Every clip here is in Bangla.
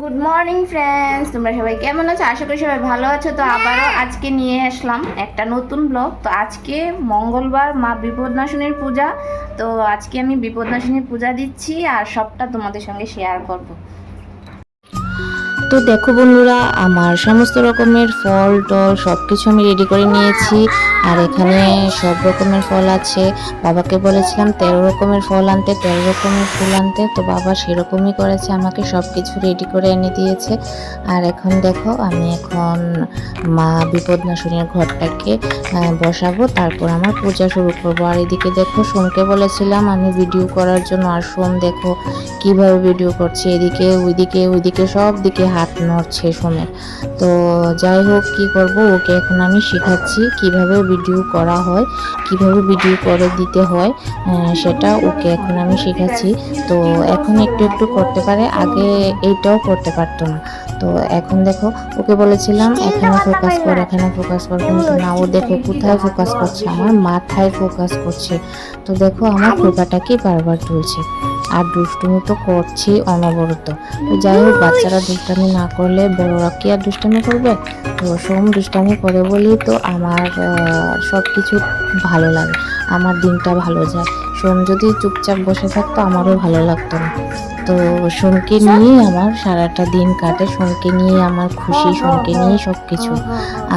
গুড মর্নিং ফ্রেন্ডস তোমরা সবাই কেমন আছো? আশা করি সবাই ভালো আছো। তো আবারও আজকে নিয়ে আসলাম একটা নতুন ব্লগ তো আজকে মঙ্গলবার মা বিপদনাশনের পূজা। তো আজকে আমি বিপদনাশনের পূজা দিচ্ছি আর সবটা তোমাদের সঙ্গে শেয়ার করব। তো দেখো বন্ধুরা, আমার সমস্ত রকমের ফল, টল সব কিছু আমি রেডি করে নিয়েছি। আর এখানে সব রকমের ফল আছে। বাবাকে বলেছিলাম তেরো রকমের ফল আনতে, তেরো রকমের ফুল আনতে। তো বাবা সেরকমই করেছে, আমাকে সব কিছু রেডি করে এনে দিয়েছে। আর এখন দেখো, আমি এখন মা বিপদনাশনের ঘরটাকে বসাবো। তারপর আমার পূজা শুরু করব। আর এদিকে দেখো, সোমকে বলেছিলাম আমি ভিডিও করার জন্য, আর সোম দেখো কীভাবে ভিডিও করছে। এদিকে, ওইদিকে ওইদিকে সব দিকে হাত নড়ছে সোমের তো যাই হোক, কি করব? ওকে এখন আমি শেখাচ্ছি কীভাবে ভিডিও করা হয়, কীভাবে ভিডিও করে দিতে হয় সেটা ওকে এখন আমি শেখাচ্ছি। তো এখন একটু একটু করতে পারে, আগে এইটাও করতে পারতো না। তো এখন দেখো, ওকে বলেছিলাম, এখানে ফোকাস কর, এখানে ফোকাস কর। কিন্তু না, ও দেখো কোথায় ফোকাস করছে? আমার মাথায় ফোকাস করছে। তো দেখো, আমার খোপাটাকে বারবার তুলছে। আর দুষ্টুমি তো করছি অনবরত। যাই হোক বাচ্চারা দুষ্টামি না করলে বড়রা কি আর দুষ্টামি করবে? তো সোম দুষ্টামি করে বলেই তো আমার সব কিছু ভালো লাগে। আমার দিনটা ভালো যায়। সোম যদি চুপচাপ বসে থাকতো আমারও ভালো লাগতো না। তো সোমকে নিয়েই আমার সারাটা দিন কাটে। সোমকে নিয়ে আমার খুশি সোমকে নিয়ে সব কিছু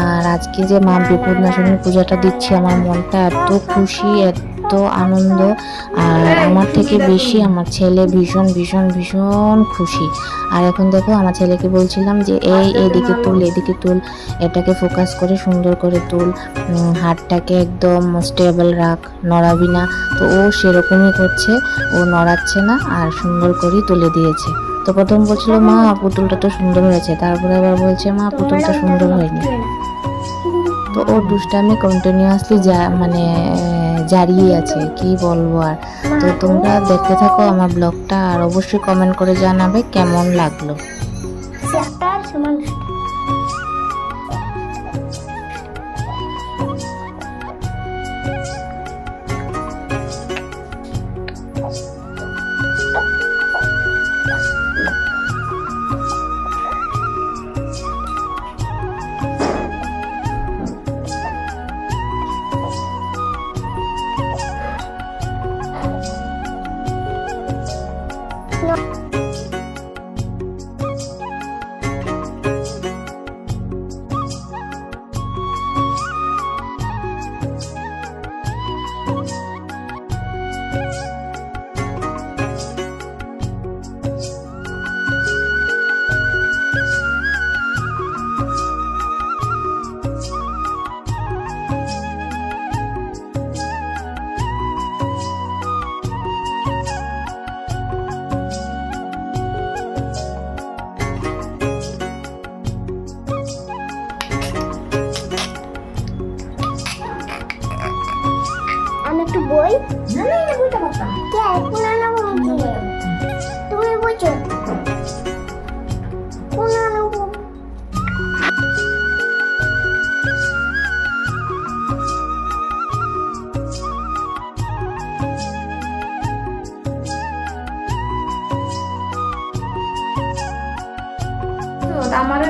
আর আজকে যে মা বিপদনাশনী পূজাটা দিচ্ছি আমার মনটা এত খুশি এত আনন্দ আর আমার থেকে বেশি আমার ছেলে ভীষণ ভীষণ ভীষণ খুশি। আর এখন দেখো আমার ছেলেকে বলছিলাম যে, এই এদিকে তুল এদিকে তুল। এটাকে ফোকাস করে, সুন্দর করে তুল। হাতটাকে একদম স্টেবল রাখ, নড়াবি না। তো ও সেরকমই করছে, ও নড়াচ্ছে না আর সুন্দর করেই তুলে দিয়েছে। তো প্রথম বলছিল, মা, পুতুলটা তো সুন্দর হয়েছে। তারপরে আবার বলছে, মা, পুতুলটা সুন্দর হয়নি। তো ওর দুষ্টামি কন্টিনিউয়াসলি যা মানে জারিয়ে আছে, কি বলব আর? তো তোমরা দেখতে থাকো আমার ব্লগটা, আর অবশ্যই কমেন্ট করে জানাবে কেমন লাগল।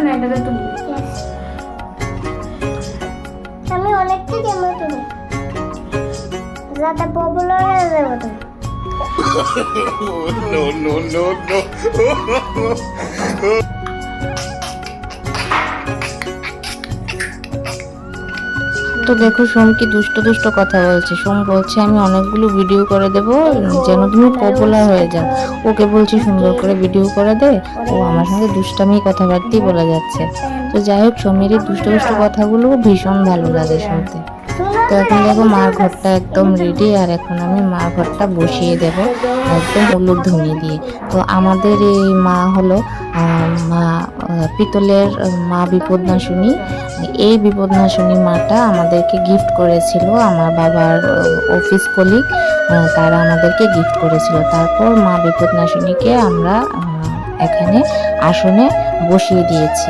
না তুমি। আমি অনেকটা গেম তুমি যাতে পপুলার হয়ে যাবে তুমি no, no, no, no. তো দেখো সোম কি দুষ্ট দুষ্ট কথা বলছে। সোম বলছে, আমি অনেকগুলো ভিডিও করে দেব, যেন তুমি পপুলার হয়ে যাও। ওকে বলছি, সুন্দর করে ভিডিও করে দে, ও আমার সঙ্গে দুষ্টামি কথাবার্তাই বলে যাচ্ছে। তো যাই হোক, সোমের এই দুষ্ট দুষ্ট কথাগুলো ভীষণ ভালো লাগে শুনতে। তো এখন দেখো মার ঘরটা একদম রেডি আর এখন আমি মার ঘরটা বসিয়ে দেব একদম হলুদ ধুনি দিয়ে। তো আমাদের এই মা হলো মা পিতলের মা বিপদনাশিনী। এই বিপদনাশিনী মাটা আমাদেরকে গিফট করেছিল আমার বাবার অফিস কলিগ তারা আমাদেরকে গিফট করেছিল। তারপর মা বিপদনাশিনীকে আমরা এখানে আসনে বসিয়ে দিয়েছি।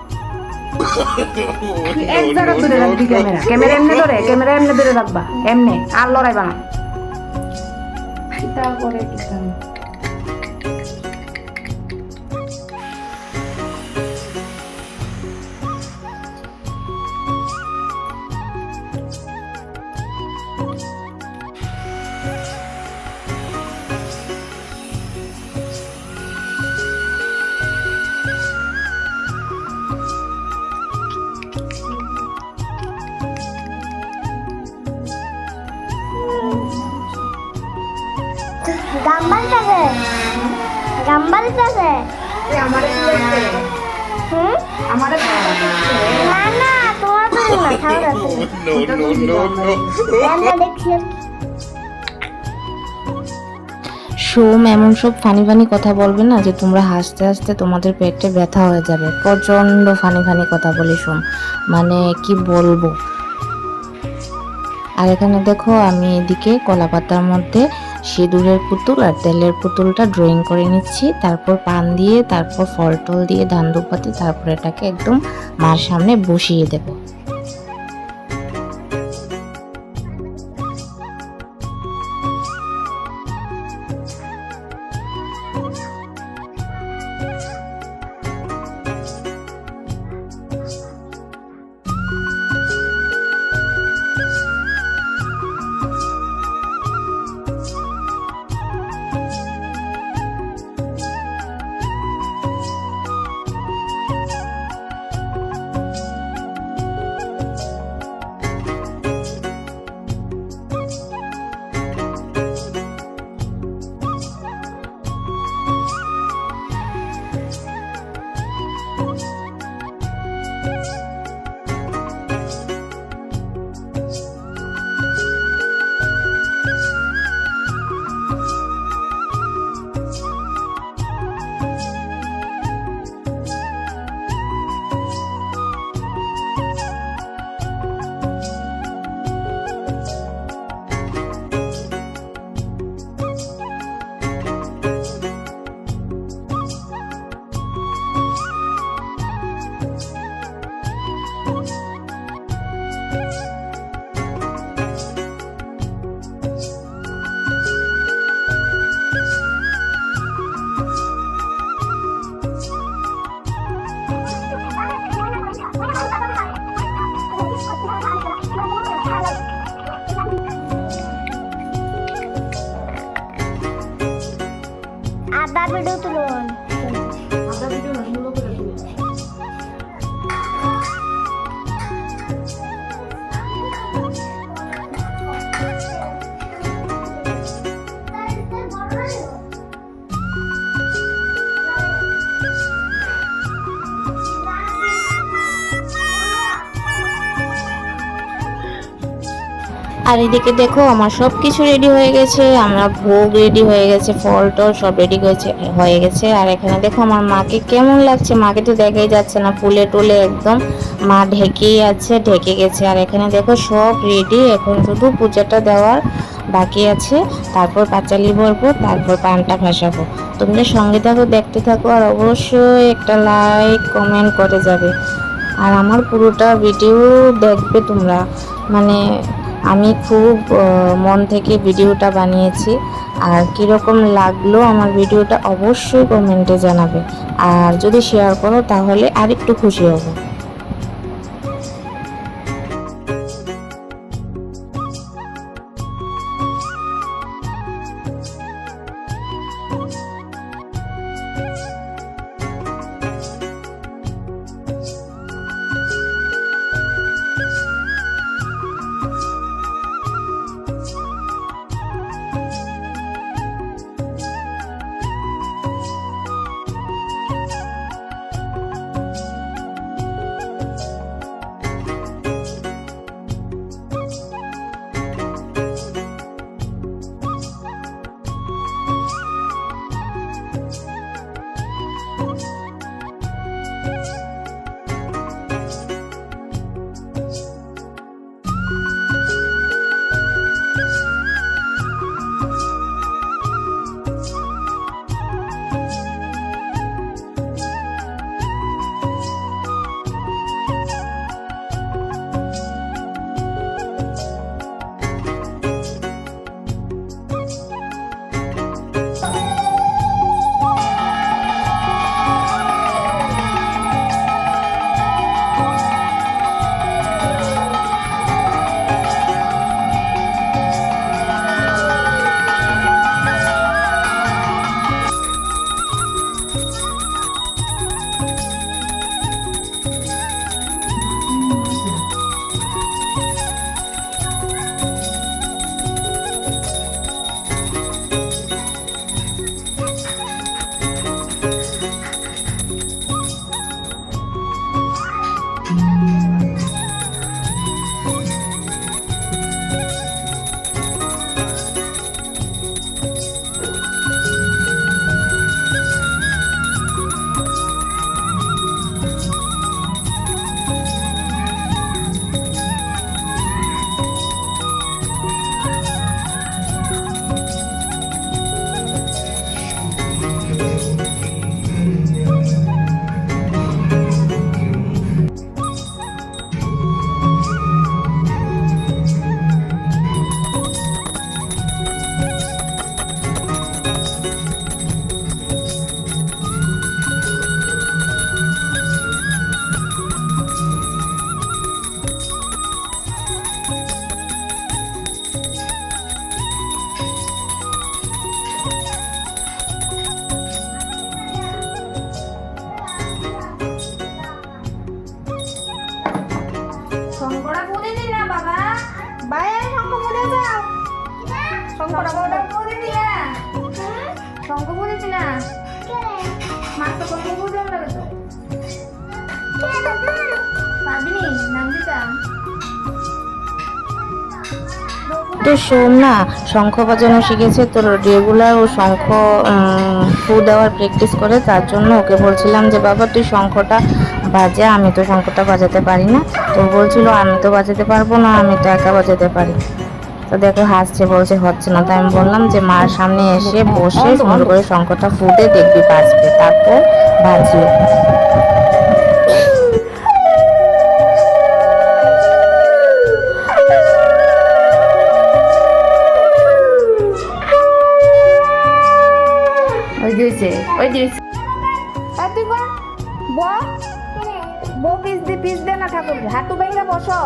এক জায়গা ধরে রাখবি ক্যামেরা। ক্যামেরা এমনি ধরে ক্যামেরা এমনি ধরে রাখবা। এমনি আর লড়াইবা না। তারপরে হুম? না না তোমার তো দেখছি। সোম এমন সব ফানি ফানি কথা বলবে না যে তোমরা হাসতে হাসতে তোমাদের পেটে ব্যথা হয়ে যাবে। প্রচণ্ড ফানি ফানি কথা বলি সোম। মানে কি বলব? আর এখানে দেখো আমি এদিকে কলা পাতার মধ্যে সিঁদুরের পুতুল আর তেলের পুতুলটা ড্রয়িং করে নিচ্ছি। তারপর পান দিয়ে, তারপর ফল টল দিয়ে, ধান দুপাতি, তারপর এটাকে একদম মার সামনে বসিয়ে দেবো। আর এদিকে দেখো, আমার সব কিছু রেডি হয়ে গেছে, আমরা ভোগ রেডি হয়ে গেছে, ফল টল সব রেডি হয়েছে, হয়ে গেছে। আর এখানে দেখো, আমার মাকে কেমন লাগছে, মাকে তো দেখাই যাচ্ছে না, ফুলে টুলে একদম মা ঢেকেই আছে, ঢেকে গেছে। আর এখানে দেখো, সব রেডি এখন শুধু পূজাটা দেওয়ার বাকি আছে। তারপর পাঁচালি ভরবো, তারপর পানটা ভাসাবো। তোমরা সঙ্গে থাকো, দেখতে থাকো, আর অবশ্যই একটা লাইক কমেন্ট করে যাবে। আর আমার পুরোটা ভিডিও দেখবে তোমরা। মানে আমি খুব মন থেকে ভিডিওটা বানিয়েছি। আর কীরকম লাগল আমার ভিডিওটা অবশ্যই কমেন্টে জানাবে। আর যদি শেয়ার করো তাহলে আরেকটু খুশি হব। তো সোম না, শঙ্খ বাজানো শিখেছে তো রেগুলার ও শঙ্খ ফু দেওয়ার প্র্যাকটিস করে, তার জন্য ওকে বলছিলাম যে, বাবা, তুই শঙ্খটা বাজা, আমি তো শঙ্খটা বাজাতে পারি না। তো বলছিল, আমি তো বাজাতে পারব না, আমি তো একা বাজাতে পারি। তো দেখো, হাসছে, বলছে, হচ্ছে না। তাই আমি বললাম যে, মার সামনে এসে বসে সুন্দর করে শঙ্খটা ফুটে দেখবি, বাজবে, তারপর বাজলো দিয়েছে। ওই দিয়েছে। তুই কর বউ পিস দি পিস দে না ঠাকুর হাঁটু ভেঙে বসো।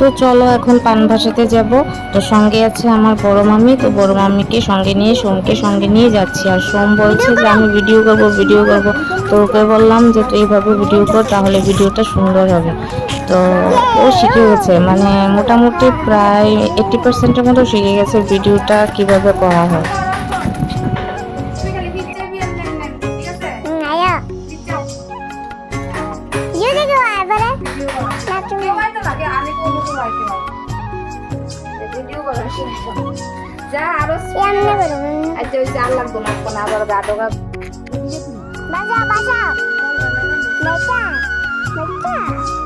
তো চলো এখন পান ভাসাতে যাব। তো সঙ্গে আছে আমার বড় মামি, তো বড় মামিকে সঙ্গে নিয়ে, সোমকে সঙ্গে নিয়ে যাচ্ছি। আর সোম বলছে যে, আমি ভিডিও করব ভিডিও করব। তো ওকে বললাম যে, তুই এইভাবে ভিডিও কর, তাহলে ভিডিওটা সুন্দর হবে। তো ও শিখে গেছে। মানে মোটামুটি প্রায় এইট্টি পার্সেন্টের মতো শিখে গেছে ভিডিওটা কীভাবে করা হয়। লাগতো না কোনো আবার গাটো গা বাজা বাজা বেটা বেটা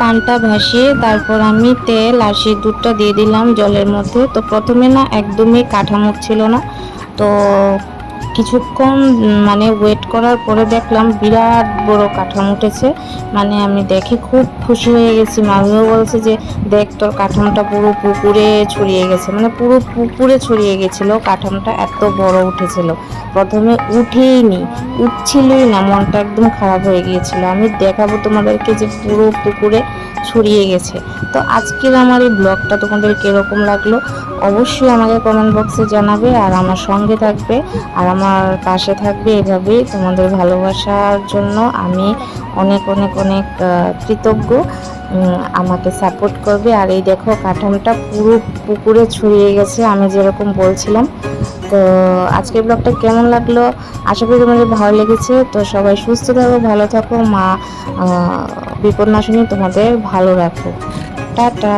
পানটা ভাসিয়ে তারপর আমি তেল আর সেই দুধটা দিয়ে দিলাম জলের মধ্যে। তো প্রথমে না একদমই কাঠামো ছিল না। তো কিছুক্ষণ মানে ওয়েট করার পরে দেখলাম বিরাট বড় কাঠামো উঠেছে মানে আমি দেখে খুব খুশি হয়ে গেছি। মামিও বলছে যে, দেখ, তোর কাঠামোটা পুরো পুকুরে ছড়িয়ে গেছে। মানে পুরো পুকুরে ছড়িয়ে গেছিল। কাঠামোটা এত বড় উঠেছিল। প্রথমে উঠেই নি উঠছিলই না। মনটা একদম খারাপ হয়ে গিয়েছিল। আমি দেখাবো তোমাদেরকে যে পুরো পুকুরে ছড়িয়ে গেছে। তো আজকের আমার এই ব্লগটা তোমাদের কীরকম লাগল অবশ্যই আমাকে কমেন্ট বক্সে জানাবে আর আমার সঙ্গে থাকবে। আর আমার পাশে থাকবে এভাবেই তোমাদের ভালোবাসার জন্য আমি অনেক অনেক অনেক কৃতজ্ঞ। আমাকে সাপোর্ট করবে। আর এই দেখো কাঠামটা পুরো পুকুরে ছড়িয়ে গেছে আমি যেরকম বলছিলাম। তো আজকের ব্লগটা কেমন লাগল? আশা করি তোমাদের ভালো লেগেছে। তো সবাই সুস্থ থাকো ভালো থাকো। মা আহ, বিপদ নাশিনী তোমাদের ভালো রাখো টাটা!